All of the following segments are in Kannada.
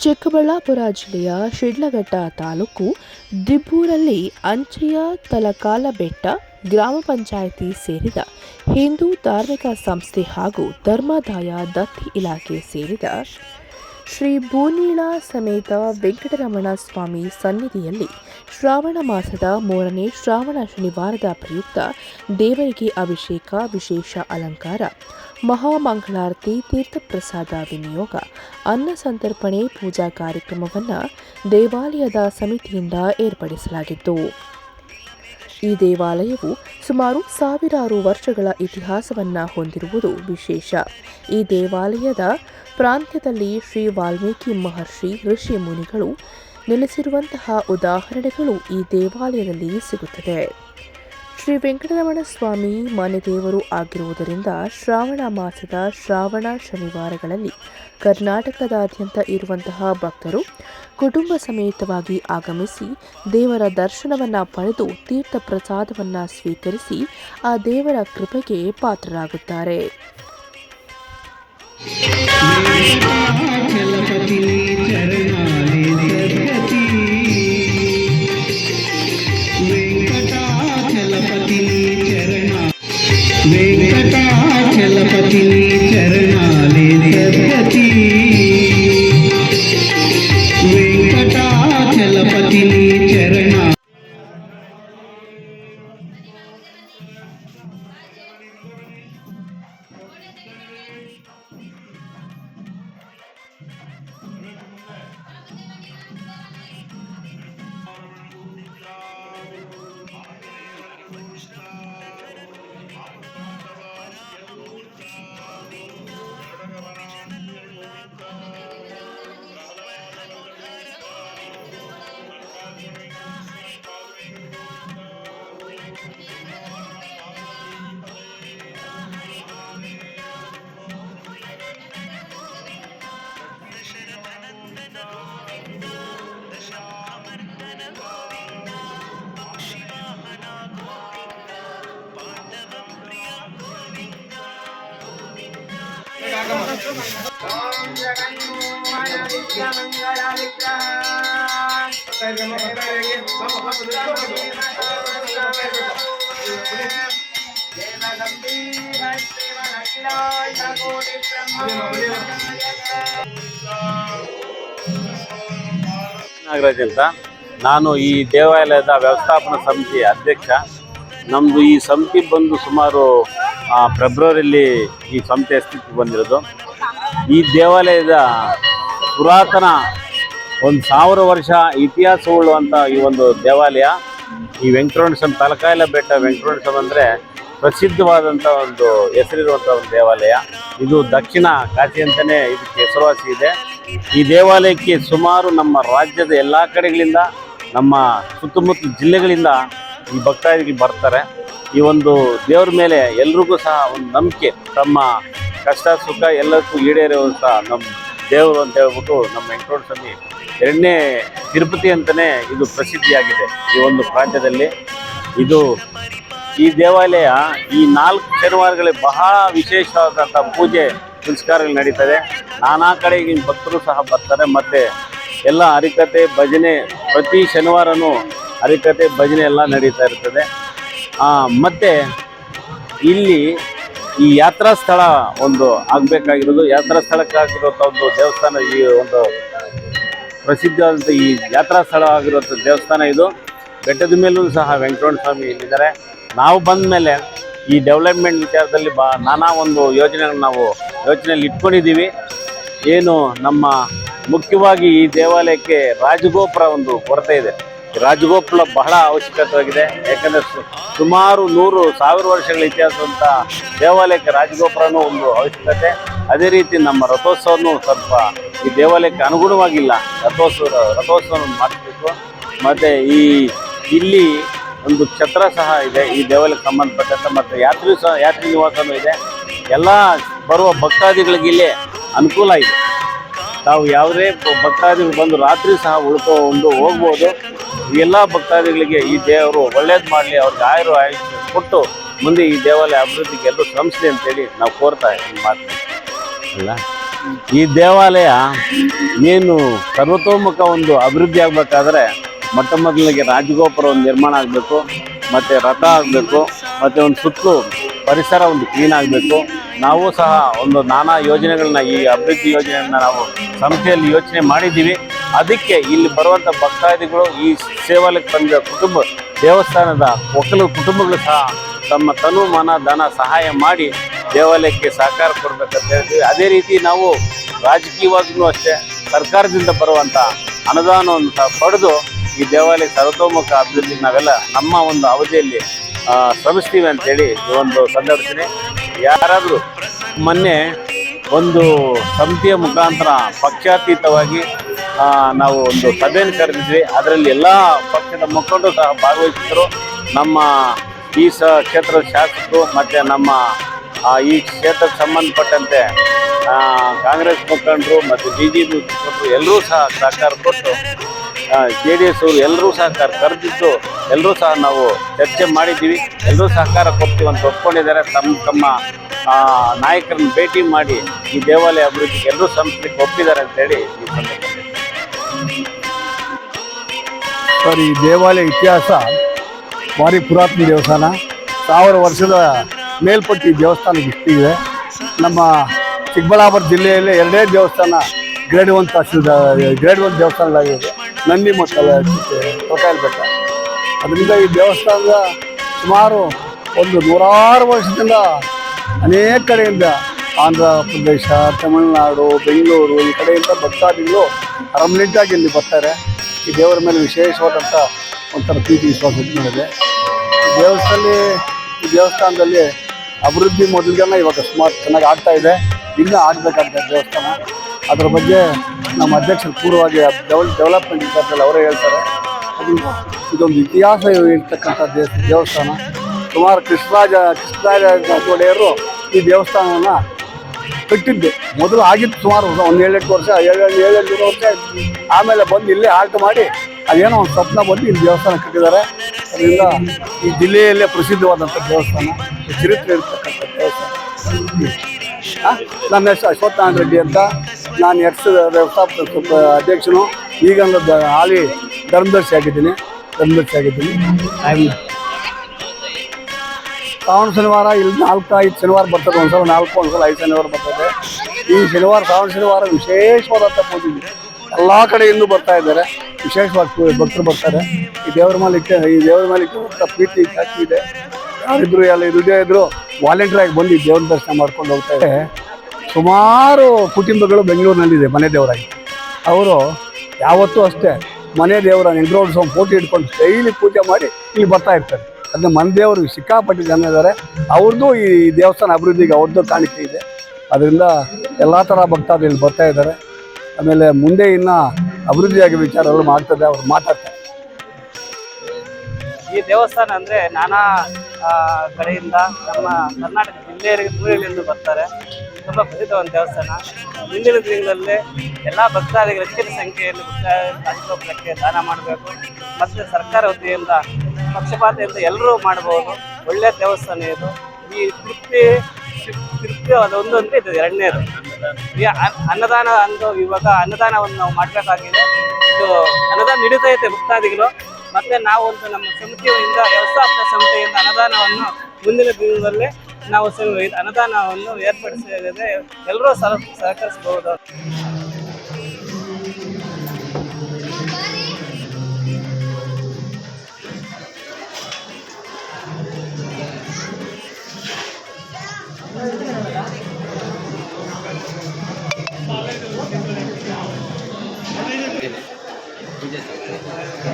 ಚಿಕ್ಕಬಳ್ಳಾಪುರ ಜಿಲ್ಲೆಯ ಶಿಡ್ಲಘಟ್ಟ ತಾಲೂಕು ದಿಬ್ಬೂರಲ್ಲಿ ಅಂಚೆಯ ತಲಕಾಲ ಬೆಟ್ಟ ಗ್ರಾಮ ಪಂಚಾಯಿತಿ ಸೇರಿದ ಹಿಂದೂ ಧಾರ್ಮಿಕ ಸಂಸ್ಥೆ ಹಾಗೂ ಧರ್ಮಾದಾಯ ದತ್ತಿ ಇಲಾಖೆ ಸೇರಿದ ಶ್ರೀ ಭೂನೀಳ ಸಮೇತ ವೆಂಕಟರಮಣ ಸ್ವಾಮಿ ಸನ್ನಿಧಿಯಲ್ಲಿ ಶ್ರಾವಣ ಮಾಸದ ಮೂರನೇ ಶ್ರಾವಣ ಶನಿವಾರದ ಪ್ರಯುಕ್ತ ದೇವರಿಗೆ ಅಭಿಷೇಕ, ವಿಶೇಷ ಅಲಂಕಾರ ಮಹಾಮಂಗಳಾರತಿ, ತೀರ್ಥಪ್ರಸಾದ, ವಿನಿಯೋಗ, ಅನ್ನ ಸಂತರ್ಪಣೆ, ಪೂಜಾ ಕಾರ್ಯಕ್ರಮವನ್ನು ದೇವಾಲಯದ ಸಮಿತಿಯಿಂದ ಏರ್ಪಡಿಸಲಾಗಿತ್ತು. ಈ ದೇವಾಲಯವು ಸುಮಾರು ಸಾವಿರಾರು ವರ್ಷಗಳ ಇತಿಹಾಸವನ್ನು ಹೊಂದಿರುವುದು ವಿಶೇಷ. ಈ ದೇವಾಲಯದ ಪ್ರಾಂತ್ಯದಲ್ಲಿ ಶ್ರೀ ವಾಲ್ಮೀಕಿ ಮಹರ್ಷಿ ಋಷಿ ಮುನಿಗಳು ನೆಲೆಸಿರುವಂತಹ ಉದಾಹರಣೆಗಳು ಈ ದೇವಾಲಯದಲ್ಲಿ ಸಿಗುತ್ತದೆ. ಶ್ರೀ ವೆಂಕಟರಮಣ ಸ್ವಾಮಿ ಮನೆ ದೇವರು ಆಗಿರುವುದರಿಂದ ಶ್ರಾವಣ ಮಾಸದ ಶ್ರಾವಣ ಶನಿವಾರಗಳಲ್ಲಿ ಕರ್ನಾಟಕದಾದ್ಯಂತ ಇರುವಂತಹ ಭಕ್ತರು ಕುಟುಂಬ ಸಮೇತವಾಗಿ ಆಗಮಿಸಿ ದೇವರ ದರ್ಶನವನ್ನು ಪಡೆದು ತೀರ್ಥ ಪ್ರಸಾದವನ್ನು ಸ್ವೀಕರಿಸಿ ಆ ದೇವರ ಕೃಪೆಗೆ ಪಾತ್ರರಾಗುತ್ತಾರೆ. ನಾಗರಾಜ್ ಅಂತ. ನಾನು ಈ ದೇವಾಲಯದ ವ್ಯವಸ್ಥಾಪನಾ ಸಮಿತಿ ಅಧ್ಯಕ್ಷ. ನಮ್ಮದು ಈ ಸಮಿತಿ ಬಂದು ಸುಮಾರು ಫೆಬ್ರವರಿಯಲ್ಲಿ ಈ ಸಮಿತಿ ಅಸ್ತಿತ್ವಕ್ಕೆ ಬಂದಿರೋದು. ಈ ದೇವಾಲಯದ ಪುರಾತನ ಒಂದು ಸಾವಿರ ವರ್ಷ ಇತಿಹಾಸ ಉಳ್ಳುವಂಥ ಈ ಒಂದು ದೇವಾಲಯ. ಈ ವೆಂಕಟರಮಣ ಸ್ವಾಮಿ ತಲಕಾಯಲ ಬೆಟ್ಟ ವೆಂಕಟರಮಣ ಸ್ವಾಮಿ ಅಂದರೆ ಪ್ರಸಿದ್ಧವಾದಂಥ ಒಂದು ಹೆಸರಿರುವಂಥ ಒಂದು ದೇವಾಲಯ. ಇದು ದಕ್ಷಿಣ ಕಾಶಿ ಅಂತಲೇ ಇದಕ್ಕೆ ಹೆಸರುವಾಸಿ ಇದೆ. ಈ ದೇವಾಲಯಕ್ಕೆ ಸುಮಾರು ನಮ್ಮ ರಾಜ್ಯದ ಎಲ್ಲ ಕಡೆಗಳಿಂದ, ನಮ್ಮ ಸುತ್ತಮುತ್ತ ಜಿಲ್ಲೆಗಳಿಂದ ಈ ಭಕ್ತಾದಿಗಳು ಬರ್ತಾರೆ. ಈ ಒಂದು ದೇವ್ರ ಮೇಲೆ ಎಲ್ರಿಗೂ ಸಹ ಒಂದು ನಂಬಿಕೆ, ತಮ್ಮ ಕಷ್ಟ, ಸುಖ ಎಲ್ಲಕ್ಕೂ ಈಡೇರುವಂಥ ನಮ್ಮ ದೇವರು ಅಂತ ಹೇಳ್ಬಿಟ್ಟು ನಮ್ಮ ಎಂಕ್ರೋಡ್ ಸ್ವಾಮಿ ಎರಡನೇ ತಿರುಪತಿ ಅಂತಲೇ ಇದು ಪ್ರಸಿದ್ಧಿಯಾಗಿದೆ ಈ ಒಂದು ಪ್ರಾಂತ್ಯದಲ್ಲಿ. ಇದು ಈ ದೇವಾಲಯ ಈ ನಾಲ್ಕು ಶನಿವಾರಗಳಲ್ಲಿ ಬಹಳ ವಿಶೇಷವಾದಂಥ ಪೂಜೆ, ಪುನಸ್ಕಾರಗಳು ನಡೀತದೆ. ನಾನಾ ಕಡೆಗಿನ ಭಕ್ತರು ಸಹ ಬರ್ತಾರೆ. ಮತ್ತು ಎಲ್ಲ ಹರಿಕತೆ, ಭಜನೆ, ಪ್ರತಿ ಶನಿವಾರನೂ ಹರಿಕತೆ, ಭಜನೆ ಎಲ್ಲ ನಡೀತಾ ಇರ್ತದೆ. ಮತ್ತೆ ಇಲ್ಲಿ ಈ ಯಾತ್ರಾ ಸ್ಥಳ ಒಂದು ಆಗಬೇಕಾಗಿರೋದು. ಯಾತ್ರಾ ಸ್ಥಳಕ್ಕಾಗಿರುವಂಥ ಒಂದು ದೇವಸ್ಥಾನ ಈ ಒಂದು ಪ್ರಸಿದ್ಧವಾದಂಥ ಈ ಯಾತ್ರಾ ಸ್ಥಳ ಆಗಿರುವಂಥ ದೇವಸ್ಥಾನ ಇದು. ಬೆಟ್ಟದ ಮೇಲೂ ಸಹ ವೆಂಕಟರಮಣ ಸ್ವಾಮಿ ಇಲ್ಲಿದ್ದಾರೆ. ನಾವು ಬಂದ ಮೇಲೆ ಈ ಡೆವಲಪ್ಮೆಂಟ್ ವಿಚಾರದಲ್ಲಿ ಬಾ, ನಾನಾ ಒಂದು ಯೋಜನೆಗಳನ್ನ ನಾವು ಯೋಚನೆಯಲ್ಲಿ ಇಟ್ಕೊಂಡಿದ್ದೀವಿ. ಏನು ನಮ್ಮ ಮುಖ್ಯವಾಗಿ ಈ ದೇವಾಲಯಕ್ಕೆ ರಾಜಗೋಪುರ ಒಂದು ಕೊರತೆ ಇದೆ. ರಾಜಗೋಪುರ ಬಹಳ ಅವಶ್ಯಕತೆಯಾಗಿದೆ. ಯಾಕಂದರೆ ಸುಮಾರು ನೂರು ಸಾವಿರ ವರ್ಷಗಳ ಇತಿಹಾಸವಂತ ದೇವಾಲಯಕ್ಕೆ ರಾಜಗೋಪುರನೂ ಒಂದು ಅವಶ್ಯಕತೆ. ಅದೇ ರೀತಿ ನಮ್ಮ ರಥೋತ್ಸವನೂ ಸ್ವಲ್ಪ ಈ ದೇವಾಲಯಕ್ಕೆ ಅನುಗುಣವಾಗಿಲ್ಲ. ರಥೋತ್ಸವ ರಥೋತ್ಸವ ಮಾಡಿಸಬೇಕು ಮತ್ತು ಈ ಇಲ್ಲಿ ಒಂದು ಛತ್ರ ಸಹ ಇದೆ. ಈ ದೇವಾಲಯಕ್ಕೆ ಸಂಬಂಧಪಟ್ಟಂತೆ ಮತ್ತೆ ಯಾತ್ರಿ ಸಹ, ಯಾತ್ರಿ ನಿವಾಸನೂ ಇದೆ. ಎಲ್ಲ ಬರುವ ಭಕ್ತಾದಿಗಳಿಗೆ ಇಲ್ಲಿ ಅನುಕೂಲ ಇದೆ. ತಾವು ಯಾವುದೇ ಭಕ್ತಾದಿಗಳು ಬಂದು ರಾತ್ರಿ ಸಹ ಉಳ್ಕೊಂಡು ಹೋಗ್ಬೋದು. ಎಲ್ಲ ಭಕ್ತಾದಿಗಳಿಗೆ ಈ ದೇವರು ಒಳ್ಳೇದು ಮಾಡಲಿ, ಅವ್ರಿಗೆ ಆಯುರು ಆಯುಷ್ಯ ಕೊಟ್ಟು ಮುಂದೆ ಈ ದೇವಾಲಯ ಅಭಿವೃದ್ಧಿಗೆ ಎಲ್ಲರೂ ಶ್ರಮಿಸಲಿ ಅಂತೇಳಿ ನಾವು ಕೋರ್ತಾ ಇದ್ದೀವಿ ಮಾತು. ಅಲ್ಲ? ಈ ದೇವಾಲಯ ಏನು ಸರ್ವತೋಮುಖ ಒಂದು ಅಭಿವೃದ್ಧಿ ಆಗಬೇಕಾದ್ರೆ ಮೊಟ್ಟ ಮೊದಲಿಗೆ ರಾಜಗೋಪುರ ಒಂದು ನಿರ್ಮಾಣ ಆಗಬೇಕು, ಮತ್ತು ರಥ ಆಗಬೇಕು, ಮತ್ತು ಒಂದು ಸುತ್ತಲೂ ಪರಿಸರ ಒಂದು ಕ್ಲೀನ್ ಆಗಬೇಕು. ನಾವು ಸಹ ಒಂದು ನಾನಾ ಯೋಜನೆಗಳನ್ನ ಈ ಅಭಿವೃದ್ಧಿ ಯೋಜನೆಯನ್ನು ನಾವು ಸಂಸ್ಥೆಯಲ್ಲಿ ಯೋಚನೆ ಮಾಡಿದ್ದೀವಿ. ಅದಕ್ಕೆ ಇಲ್ಲಿ ಬರುವಂಥ ಭಕ್ತಾದಿಗಳು ಈ ಸೇವಾಲಯಕ್ಕೆ ಬಂದ ಕುಟುಂಬ, ದೇವಸ್ಥಾನದ ಒಕ್ಕಲು ಕುಟುಂಬಗಳು ಸಹ ತಮ್ಮ ತನು ಮನ ಧನ ಸಹಾಯ ಮಾಡಿ ದೇವಾಲಯಕ್ಕೆ ಸಹಕಾರ ಕೊಡ್ಬೇಕಂತ ಹೇಳ್ತೀವಿ. ಅದೇ ರೀತಿ ನಾವು ರಾಜಕೀಯವಾಗೂ ಅಷ್ಟೇ ಸರ್ಕಾರದಿಂದ ಬರುವಂಥ ಅನುದಾನವನ್ನು ಸಹ ಪಡೆದು ಈ ದೇವಾಲಯ ಸರ್ವತೋಮುಖ ಅಭಿವೃದ್ಧಿ ನಾವೆಲ್ಲ ನಮ್ಮ ಒಂದು ಅವಧಿಯಲ್ಲಿ ಶ್ರಮಿಸ್ತೀವಿ ಅಂತೇಳಿ ಈ ಒಂದು ಸಂದರ್ಭದಲ್ಲಿ. ಯಾರಾದರೂ ಮೊನ್ನೆ ಒಂದು ಸಮಿತಿಯ ಮುಖಾಂತರ ಪಕ್ಷಾತೀತವಾಗಿ ನಾವು ಒಂದು ಸಭೆಯನ್ನು ಕರೆದಿದ್ವಿ. ಅದರಲ್ಲಿ ಎಲ್ಲ ಪಕ್ಷದ ಮುಖಂಡರು ಸಹ ಭಾಗವಹಿಸಿದ್ರು ನಮ್ಮ ಈ ಸ ಕ್ಷೇತ್ರದ ಶಾಸಕರು ಮತ್ತು ನಮ್ಮ ಈ ಕ್ಷೇತ್ರಕ್ಕೆ ಸಂಬಂಧಪಟ್ಟಂತೆ ಕಾಂಗ್ರೆಸ್ ಮುಖಂಡರು ಮತ್ತು ಬಿ ಜೆ ಪಿ ಮುಖಂಡರು ಎಲ್ಲರೂ ಸಹ ಸಹಕಾರ ಕೊಟ್ಟು ಜೆ ಡಿ ಎಸ್ ಅವರು ಎಲ್ಲರೂ ಸಹಕಾರ ಕರೆದಿದ್ದು, ಎಲ್ಲರೂ ಸಹ ನಾವು ಚರ್ಚೆ ಮಾಡಿದ್ದೀವಿ. ಎಲ್ಲರೂ ಸಹಕಾರ ಕೊಡ್ತೀವಿ ಅಂತ ಒಪ್ಕೊಂಡಿದ್ದಾರೆ. ತಮ್ಮ ತಮ್ಮ ಆ, ನಾಯಕರನ್ನ ಭೇಟಿ ಮಾಡಿ ಈ ದೇವಾಲಯ ಅಭಿವೃದ್ಧಿಗೆ ಎಲ್ಲರೂ ಸಂಸ್ಥೆಗೆ ಒಪ್ಪಿದ್ದಾರೆ ಈ ಸಂದರ್ಭದಲ್ಲಿ. ಸರ್ ಈ ದೇವಾಲಯ ಇತಿಹಾಸ ಭಾರಿ ಪುರಾತನ ದೇವಸ್ಥಾನ. ಸಾವಿರ ವರ್ಷದ ಮೇಲ್ಪಟ್ಟಿ ಈ ದೇವಸ್ಥಾನ ಇಷ್ಟಿದೆ. ನಮ್ಮ ಚಿಕ್ಕಬಳ್ಳಾಪುರ ಜಿಲ್ಲೆಯಲ್ಲಿ ಎರಡೇ ದೇವಸ್ಥಾನ ಗ್ರೇಡ್ ಒನ್ ತಹಸೀಲ್ದ ಗ್ರೇಡ್ ಒನ್ ದೇವಸ್ಥಾನಗಳಾಗಿದೆ ನಂದಿ ಮಕ್ಕಳ ಕೊಟ್ಟಾಯಲ್ ಬೆಟ್ಟ ಅದರಿಂದ ಈ ದೇವಸ್ಥಾನದ ಸುಮಾರು ಒಂದು ನೂರಾರು ವರ್ಷದಿಂದ ಅನೇಕ ಕಡೆಯಿಂದ ಆಂಧ್ರ ಪ್ರದೇಶ, ತಮಿಳುನಾಡು, ಬೆಂಗಳೂರು ಈ ಕಡೆಯಿಂದ ಭಕ್ತಾದಿಗಳು ಪರ್ಮನೆಂಟಾಗಿ ಇಲ್ಲಿ ಬರ್ತಾರೆ. ಈ ದೇವರ ಮೇಲೆ ವಿಶೇಷವಾದಂಥ ಒಂಥರ ಪ್ರೀತಿ ವಿಶ್ವಾಸ ಇದೆ ದೇವಸ್ಥಾನದಲ್ಲಿ, ಈ ದೇವಸ್ಥಾನದಲ್ಲಿ ಅಭಿವೃದ್ಧಿ ಮೊದಲಿಗೆಲ್ಲ ಇವಾಗ ಸುಮಾರು ಚೆನ್ನಾಗಿ ಆಗ್ತಾ ಇದೆ. ಇನ್ನೂ ಆಗಬೇಕಾಗ್ತದೆ ದೇವಸ್ಥಾನ. ಅದರ ಬಗ್ಗೆ ನಮ್ಮ ಅಧ್ಯಕ್ಷರು ಪೂರ್ವವಾಗಿ ಡೆವಲ್ ಡೆವಲಪ್ಮೆಂಟ್ ಇದ್ದಾರೆ ಅವರೇ ಹೇಳ್ತಾರೆ. ಅದು ಇದೊಂದು ಇತಿಹಾಸ ಇರ್ತಕ್ಕಂಥ ದೇವಸ್ಥಾನ. ಸುಮಾರು ಕೃಷ್ಣರಾಜ ಕೃಷ್ಣರಾಜ ಒಡೆಯರು ಈ ದೇವಸ್ಥಾನವನ್ನು ಕಟ್ಟಿದ್ದು. ಮೊದಲು ಆಗಿತ್ತು ಸುಮಾರು ಒಂದು ಏಳೆಂಟು ವರ್ಷ ಏಳೆಂಟು ಏಳೆಂಟು ವರ್ಷ ಆಮೇಲೆ ಬಂದು ಇಲ್ಲೇ ಆಲ್ಟ್ ಮಾಡಿ ಅದೇನೋ ಒಂದು ಸ್ವಪ್ನ ಬಂದು ಇಲ್ಲಿ ದೇವಸ್ಥಾನ ಕಟ್ಟಿದ್ದಾರೆ. ಅದರಿಂದ ಈ ಜಿಲ್ಲೆಯಲ್ಲೇ ಪ್ರಸಿದ್ಧವಾದಂಥ ದೇವಸ್ಥಾನ, ಚರಿತ್ರೆ ದೇವಸ್ಥಾನ. ನನ್ನ ಹೆಸರು ಅಶ್ವತ್ಥನಾರಾಯಣ ರೆಡ್ಡಿ ಅಂತ. ನಾನು ಎಕ್ಸ್ ವ್ಯವಸ್ಥಾಪಕ ಅಧ್ಯಕ್ಷನು. ಈಗ ಹಾಲಿ ಧರ್ಮದರ್ಶಿ ಆಗಿದ್ದೀನಿ. ಧರ್ಮದರ್ಶಿ ಆಗಿದ್ದೀನಿ. ಶ್ರಾವಣ ಶನಿವಾರ, ಇಲ್ಲಿ ನಾಲ್ಕು, ಐದು ಶನಿವಾರ ಬರ್ತದೆ, ಒಂದ್ಸಲ ನಾಲ್ಕು, ಒಂದ್ಸಲ ಐದು ಶನಿವಾರ ಬರ್ತದೆ. ಈ ಶನಿವಾರ, ಶ್ರಾವಣ ಶನಿವಾರ ವಿಶೇಷವಾದಂಥ ಪೂಜೆ. ಇದೆ ಎಲ್ಲ ಕಡೆಯಿಂದ ಬರ್ತಾ ಇದ್ದಾರೆ. ವಿಶೇಷವಾಗಿ ಭಕ್ತರು ಬರ್ತಾರೆ. ಈ ದೇವರ ಮೇಲೆ ಈ ದೇವರ ಮೇಲೆ ಇಟ್ಟು ಪ್ರೀತಿ, ಜಾಸ್ತಿ ಇದೆ. ಯಾರಿದ್ರು ಎಲ್ಲ ಇಲ್ಲದೇ ಇದ್ರು ವಾಲಂಟಿಯರ್ ಆಗಿ ಬಂದು ದೇವ್ರ ದರ್ಶನ ಮಾಡ್ಕೊಂಡು ಹೋಗ್ತಾ ಇದೆ ಸುಮಾರು ಕುಟುಂಬಗಳು ಬೆಂಗಳೂರಿನಲ್ಲಿದೆ, ಮನೆ ದೇವರಾಗಿ. ಅವರು ಯಾವತ್ತೂ ಅಷ್ಟೇ ಮನೆ ದೇವರ ವೆಂಕಟೇಶ್ವರ ಫೋಟೋ ಇಟ್ಕೊಂಡು ಡೈಲಿ ಪೂಜೆ ಮಾಡಿ ಇಲ್ಲಿ ಬರ್ತಾ ಇರ್ತಾರೆ. ಅದನ್ನ ಮನೆ ದೇವರು ಸಿಕ್ಕಾಪಟ್ಟೆ ಜನ ಇದ್ದಾರೆ. ಅವ್ರದ್ದು ಈ ದೇವಸ್ಥಾನ ಅಭಿವೃದ್ಧಿಗೆ ಅವ್ರದ್ದು ಕಾಣಿಕೆ ಇದೆ. ಅದರಿಂದ ಎಲ್ಲ ಥರ ಭಕ್ತಾದಿಗಳು ಬರ್ತಾ ಇದ್ದಾರೆ. ಆಮೇಲೆ ಮುಂದೆ ಇನ್ನು ಅಭಿವೃದ್ಧಿಯಾಗಿ ವಿಚಾರ ಎಲ್ಲ ಮಾಡ್ತದೆ ಅವ್ರು ಮಾತಾಡ್ತಾರೆ. ಈ ದೇವಸ್ಥಾನ ಅಂದರೆ ನಾನಾ ಕಡೆಯಿಂದ ನಮ್ಮ ಕರ್ನಾಟಕ ಜಿಲ್ಲೆಯರಿಗೆ ದೂರಗಳಿಂದ ಬರ್ತಾರೆ. ತುಂಬಾ ಪ್ರಸಿದ್ಧವಾದ ದೇವಸ್ಥಾನ. ಮುಂದಿನ ದಿನಗಳಲ್ಲಿ ಎಲ್ಲ ಭಕ್ತಾದಿಗಳು ಹೆಚ್ಚಿನ ಸಂಖ್ಯೆಯಲ್ಲಿ ರಾಜಗೋಪುರಕ್ಕೆ ದಾನ ಮಾಡಬೇಕು. ಮತ್ತು ಸರ್ಕಾರ ವತಿಯಿಂದ ಪಕ್ಷಪಾತದಿಂದ ಎಲ್ಲರೂ ಮಾಡಬಹುದು ಒಳ್ಳೆಯ ದೇವಸ್ಥಾನ ಇದು. ಈ ತೃಪ್ತಿ ತೃಪ್ತಿ ಅದೊಂದು ಅಂದ್ರೆ ಇದು, ಎರಡನೇದು. ಈ ಅನ್- ಅನ್ನದಾನ ಅಂದು ಇವಾಗ ಅನ್ನದಾನವನ್ನು ನಾವು ಮಾಡಬೇಕಾಗಿದೆ. ಇದು ಅನ್ನದಾನ ನಡೀತಾ ಇದೆ ಭಕ್ತಾದಿಗಳು. ಮತ್ತೆ ನಾವು ಒಂದು ನಮ್ಮ ಸಮಿತಿಯಿಂದ, ವ್ಯವಸ್ಥಾಪಕ ಸಂಸ್ಥೆಯಿಂದ ಅನುದಾನವನ್ನು ಮುಂದಿನ ದಿನದಲ್ಲಿ ನಾವು ಅನುದಾನವನ್ನು ಏರ್ಪಡಿಸಿದರೆ ಎಲ್ಲರೂ ಸಹ, ಸಹಕರಿಸಬಹುದು. ಆ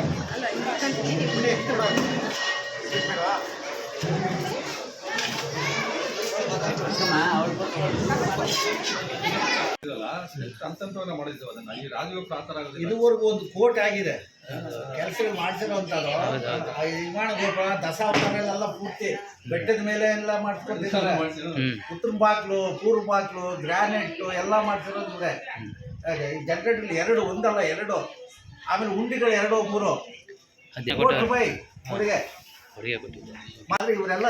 ಆಗೋದಿಲ್ಲ. ಇದುವರೆಗೂ ಒಂದು ಕೋಟ್ ಆಗಿದೆ. ಕೆಲಸ ಮಾಡಿಸಿರೋಂಥದ್ದು ದಶಾವತಾರಗಳೆಲ್ಲ ಪೂರ್ತಿ ಬೆಟ್ಟದ ಮೇಲೆ ಎಲ್ಲ ಮಾಡಿಸ್ಕೊಂಡಿದ್ದಾರೆ. ಉತ್ತರ ಬಾಕ್ಲು ಪೂರ್ವ ಬಾಕ್ಲು ಗ್ರಾನೈಟ್ ಎಲ್ಲ ಮಾಡಿಸಿರೋದಿದೆ ಜನರೇಟರ್ ಎರಡು ಒಂದಲ್ಲ, ಎರಡು. ಆಮೇಲೆ ಉಂಡಿಗಳು ಎರಡು ಮೂರು. ರೂಪಾಯಿ ಕೊಡುಗೆ. ಮಾತ್ರ ಇವರೆಲ್ಲ